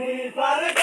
নদীর পারে